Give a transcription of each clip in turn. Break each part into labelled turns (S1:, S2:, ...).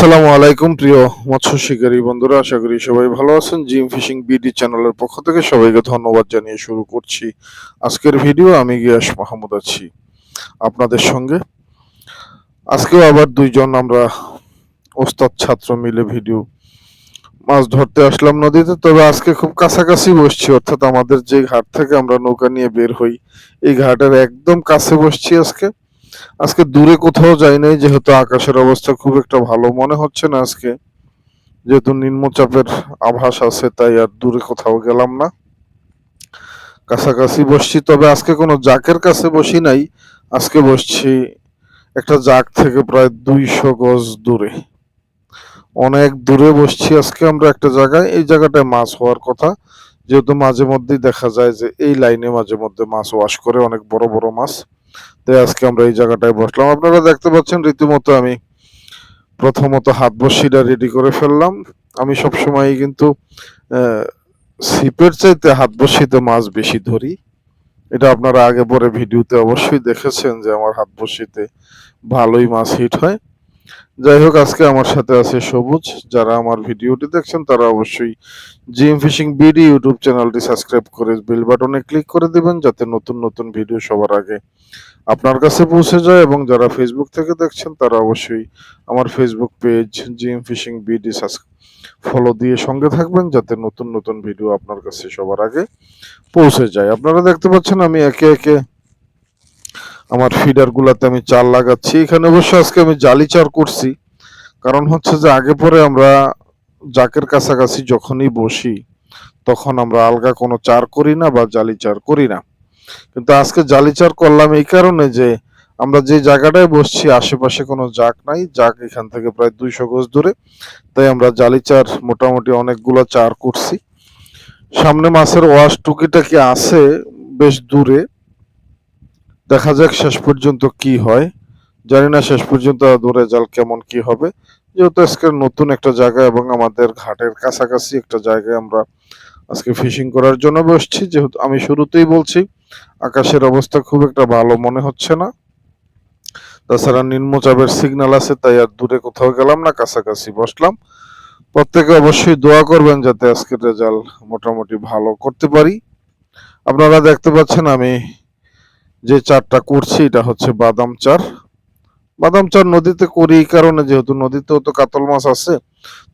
S1: আসসালামু আলাইকুম, প্রিয় মৎস্য শিকারী বন্ধুরা, আশা করি সবাই ভালো আছেন। জিম ফিশিং বিডি চ্যানেলের পক্ষ থেকে সবাইকে ধন্যবাদ জানিয়ে শুরু করছি। আজকের ভিডিও আমি গিয়াস মাহমুদ আছি আপনাদের সঙ্গে। আজকেও আবার দুইজন আমরা ওস্তাদ ছাত্র মিলে ভিডিও মাছ ধরতে আসলাম নদীতে, তবে আজকে খুব কাছাকাছি বসছি, অর্থাৎ আমাদের যে ঘাট থেকে আমরা নৌকা নিয়ে বের হই, এই ঘাটের একদম কাছে বসছি আজকে। আজকে দূরে কোথাও যাই নাই যেহেতু আকাশের অবস্থা খুব একটা ভালো মনে হচ্ছে না আজকে। যেহেতু নিম্নচাপের আভাস আছে, তাই আর দূরে কোথাও গেলাম না। কাছাকাছি বসছি, তবে আজকে কোনো জাকের কাছে বসি নাই। আজকে বসছি একটা জাক থেকে প্রায় দুইশো গজ দূরে। অনেক দূরে বসছি আজকে আমরা একটা জায়গায়, এই জায়গাটায় মাছ হওয়ার কথা। যেহেতু মাঝে মধ্যেই দেখা যায় যে এই লাইনে মাঝে মধ্যে মাছ ওয়াশ করে অনেক বড় বড় মাছ। তাই আজকে আমরা এই জায়গাটায় বসলাম। আপনারা দেখতে পাচ্ছেন রীতিমতো আমি প্রথমত হাত বসিটা রেডি করে ফেললাম। আমি সব সময় কিন্তু সিপের চাইতে হাত বসিতে মাছ বেশি ধরি। এটা আপনারা আগে পরে ভিডিওতে অবশ্যই দেখেছেন যে আমার হাত বসিতে ভালোই মাছ হিট হয়। যাই হোক আজকে আমার সাথে আছে সবুজ। যারা আমার ভিডিওটি দেখছেন, তারা অবশ্যই জিম ফিশিং বিডি ইউটিউব চ্যানেলটি সাবস্ক্রাইব করে বেল বাটনে ক্লিক করে দিবেন, যাতে নতুন নতুন ভিডিও সবার আগে আপনার কাছে পৌঁছে যায়। এবং যারা ফেসবুক থেকে দেখছেন, তারা অবশ্যই আমার Facebook page Jim fishing BD follow দিয়ে সঙ্গে থাকবেন, যাতে নতুন নতুন ভিডিও আপনার কাছে সবার আগে পৌঁছে যায়। আপনারা দেখতে পাচ্ছেন, আমি একে একে আমার ফিডার গুলাতে আমি চাল লাগাচ্ছি। এখানে অবশ্য আজকে আমি জালি চার করছি। কারণ হচ্ছে যে আগে পরে আমরা জাকের কাছাকাছি যখনই বসি, তখন আমরা আলগা কোনো চার করি না বা জালি চার করি না। কিন্তু আজকে জালি চার করলাম এই কারণে যে আমরা যে জায়গাটায় বসছি, আশেপাশে কোনো জাক নাই। জাক এখান থেকে প্রায় দুইশো গজ দূরে। তাই আমরা জালি চার মোটামুটি অনেকগুলো চার করছি। সামনে মাছের ওয়াশ টুকিটাকি আছে, বেশ দূরে। দেখা যাক শেষ পর্যন্ত কি হয়। জানি না শেষ পর্যন্ত দূরে জাল কেমন কি হবে। যেহেতু আজকে নতুন একটা জায়গা এবং আমাদের ঘাটের কাছাকাছি একটা জায়গায় আমরা আজকে ফিশিং করার জন্য বসছি। যেহেতু আমি শুরুতেই বলছি, আকাশের অবস্থা খুব একটা ভালো মনে হচ্ছে না। তাছাড়া নিম্নচাপের সিগন্যাল আছে, তাই আর দূরে কোথাও গেলাম না, কাছাকাছি বসলাম। প্রত্যেকে অবশ্যই দোয়া করবেন যাতে আজকের রেজাল্ট মোটামুটি ভালো করতে পারি। আপনারা দেখতে পাচ্ছেন আমি যে চারটা করছি, এটা হচ্ছে বাদাম চার। বাদাম চার নদীতে করি এই কারণে, যেহেতু নদীতেও তো কাতল মাছ আছে,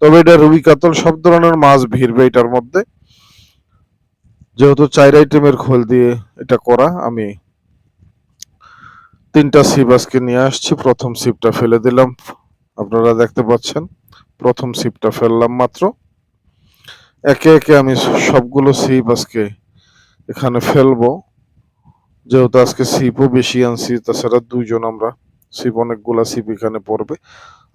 S1: তবে এটা রুবি কাতল, সব ধরনের মাছ ভিড়বে এটার মধ্যে। যেহেতু চার আইটেমের খোল দিয়ে এটা করা, আমি তিনটা সিপ আজকে নিয়ে আসছি। প্রথম সিপটা ফেলে দিলাম। আপনারা দেখতে পাচ্ছেন, প্রথম সিপটা ফেললাম মাত্র। একে একে আমি সবগুলো সিপ আজকে এখানে ফেলব। যেহেতু আজকে সিপও বেশি আনছি, তাছাড়া দুইজন আমরা। সিপ অনেকগুলা সিপ এখানে পড়বে।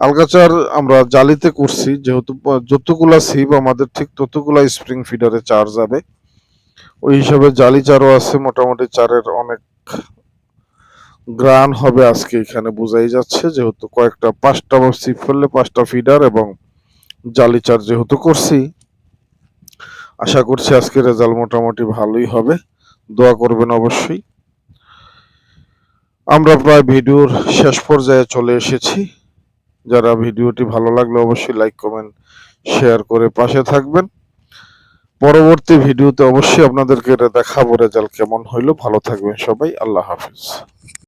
S1: আলগাচার আমরা জালিতে করছি, যেহেতু যতগুলা সিপ আমাদের ঠিক ততগুলা স্প্রিং ফিডারে চার যাবে। ওই হিসাবে জালি চারও আছে, মোটামুটি চারের অনেক গ্রান হবে আজকে এখানে বোঝাই যাচ্ছে, যেহেতু কয়েকটা, পাঁচটা সিপ ফেললে পাঁচটা ফিডার এবং জালি চার যেহেতু করছি। আশা করছি আজকে রেজাল্ট মোটামুটি ভালোই হবে। দোয়া করবেন অবশ্যই। আমরা প্রায় ভিডিওর শেষ পর্যায়ে চলে এসেছি। যারা ভিডিওটি ভালো লাগলে অবশ্যই লাইক কমেন্ট শেয়ার করে পাশে থাকবেন। পরবর্তী ভিডিওতে অবশ্যই আপনাদেরকে এটা দেখাবো রেজাল্ট কেমন হইল। ভালো থাকবেন সবাই। আল্লাহ হাফিজ।